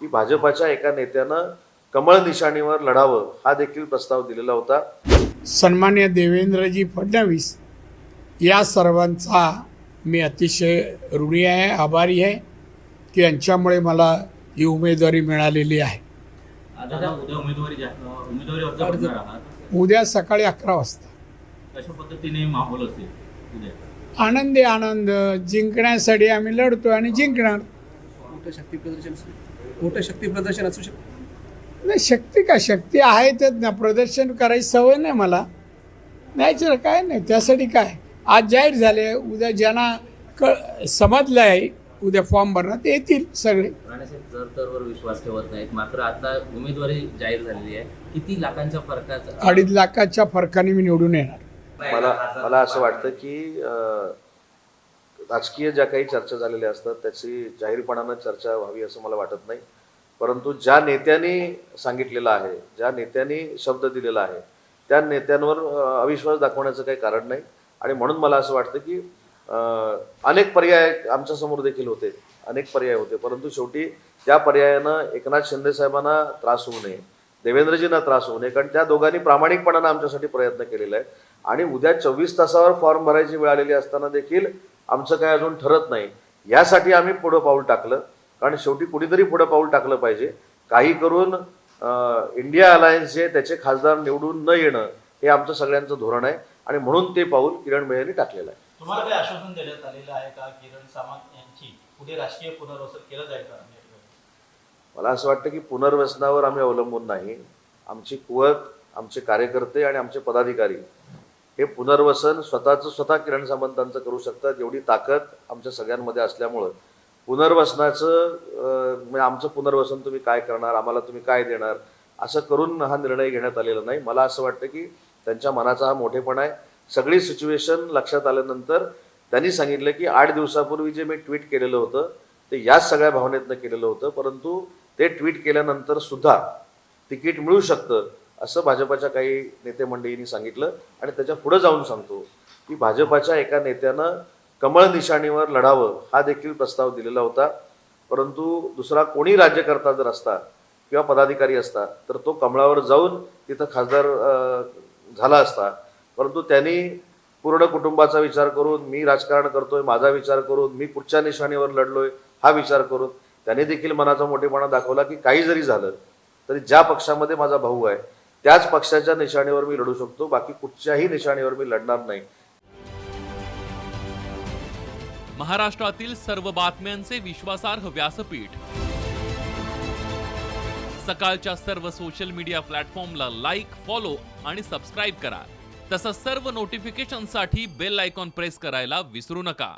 की भाजपाच्या एका नेत्यानं कमळ निशाणीवर लढावं हा देखील प्रस्ताव दिलेला होता. सन्मान्य देवेंद्रजी फडणवीस या सर्वांचा मी अतिशय ऋणी आहे आभारी आहे. की यांच्यामुळे मला ही उमेदवारी मिळालेली आहे. उद्या उमेदवारी जा- उमेदवारी अर्ज भरणार आहात उद्या सकाळी अकरा वाजता. कशा पद्धतीने माहोल असेल उद्या? आनंदी आनंद जिंकण्यासाठी आम्ही लढतो आणि जिंकणार. मोठं शक्ती प्रदर्शन असू- शक्ती? नाही शक्ती का? शक्ती आहेतच ना प्रदर्शन करायची सवय नाही मला. नाही काय नाही त्यासाठी काय? आज जाहीर झाले उद्या ज्यांना क समजलं आहे उद्या फॉर्म भरणार ते येतील सगळे. राणेसाहेब जर तरवर विश्वास ठेवत नाहीत मात्र आता उमेदवारी जाहीर झालेली आहे. किती लाखांच्या फरकात अडीच लाखाच्या फरकाने मी निवडून येणार. मला मला असं वाटतं की राजकीय ज्या काही चर्चा झालेल्या असतात त्याची जाहीरपणानं चर्चा व्हावी असं मला वाटत नाही. परंतु ज्या नेत्यांनी सांगितलेलं आहे ज्या नेत्यांनी शब्द दिलेला आहे त्या नेत्यांवर अविश्वास दाखवण्याचं काही कारण नाही. आणि म्हणून मला असं वाटतं की अनेक पर्याय आमच्यासमोर देखील होते. अनेक पर्याय होते. परंतु शेवटी त्या पर्यायानं एकनाथ शिंदे साहेबांना त्रास होऊ नये देवेंद्रजींना त्रास होऊ नये कारण त्या दोघांनी प्रामाणिकपणानं आमच्यासाठी प्रयत्न केलेला आहे आणि उद्या चोवीस तासावर फॉर्म भरायची वेळ आलेली असताना देखील आमचं काय अजून ठरत नाही. यासाठी आम्ही पुढं पाऊल टाकलं. कारण शेवटी कुणीतरी पुढं पाऊल टाकलं पाहिजे. काही करून इंडिया अलायन्स जे त्याचे खासदार निवडून न येणं हे आमचं सगळ्यांचं धोरण आहे. आणि म्हणून ते पाऊल किरण बेहेंनी टाकलेलं आहे. तुम्हाला काही आश्वासन देण्यात आलेलं आहे का? किरण सामंत यांची पुढे राजकीय पुनर्वसन केलं जाईल का? मला असं वाटतं की पुनर्वसनावर आम्ही अवलंबून नाही. आमची कुवत आमचे कार्यकर्ते आणि आमचे पदाधिकारी हे पुनर्वसन स्वतःचं स्वतः किरण सामंतांचं करू शकतात एवढी ताकद आमच्या सगळ्यांमध्ये असल्यामुळं. पुनर्वसनाचं म्हणजे आमचं पुनर्वसन तुम्ही काय करणार आम्हाला तुम्ही काय देणार असं करून हा निर्णय घेण्यात आलेला नाही. मला असं वाटतं की त्यांच्या मनाचा हा मोठेपणा आहे. सगळी सिच्युएशन लक्षात आल्यानंतर त्यांनी सांगितलं की आठ दिवसापूर्वी जे मी ट्विट केलेलं होतं ते याच सगळ्या भावनेतनं केलेलं होतं परंतु ते ट्विट केल्यानंतर सुद्धा तिकीट मिळू शकतं असं भाजपाच्या काही नेते मंडळींनी सांगितलं आणि त्याच्या पुढे जाऊन सांगतो की भाजपाच्या एका नेत्यानं कमळ निशाणीवर लढावं हा देखील प्रस्ताव दिलेला होता. परंतु दुसरा कोणी राज्यकर्ता जर असता किंवा पदाधिकारी असता तर तो कमळावर जाऊन तिथं खासदार झाला असता. परंतु त्यांनी पूर्ण कुटुंबाचा विचार करून मी राजकारण करतोय माझा विचार करून मी पुढच्या निशाणीवर लढलोय हा विचार करून त्यांनी देखील मनाचा मोठेपणा दाखवला की काही जरी झालं तरी ज्या पक्षामध्ये माझा भाऊ आहे त्याच पक्षाच्या निशाणीवर मी लढू शकतो बाकी कुठच्याही निशाणीवर मी लढणार नाही. महाराष्ट्रातील सर्व बातम्यांचे विश्वासार्ह व्यासपीठ. सकाळच्या सर्व सोशल मीडिया प्लॅटफॉर्मला लाईक फॉलो आणि सबस्क्राईब करा. तसंच सर्व नोटिफिकेशनसाठी बेल आयकॉन प्रेस करायला विसरू नका.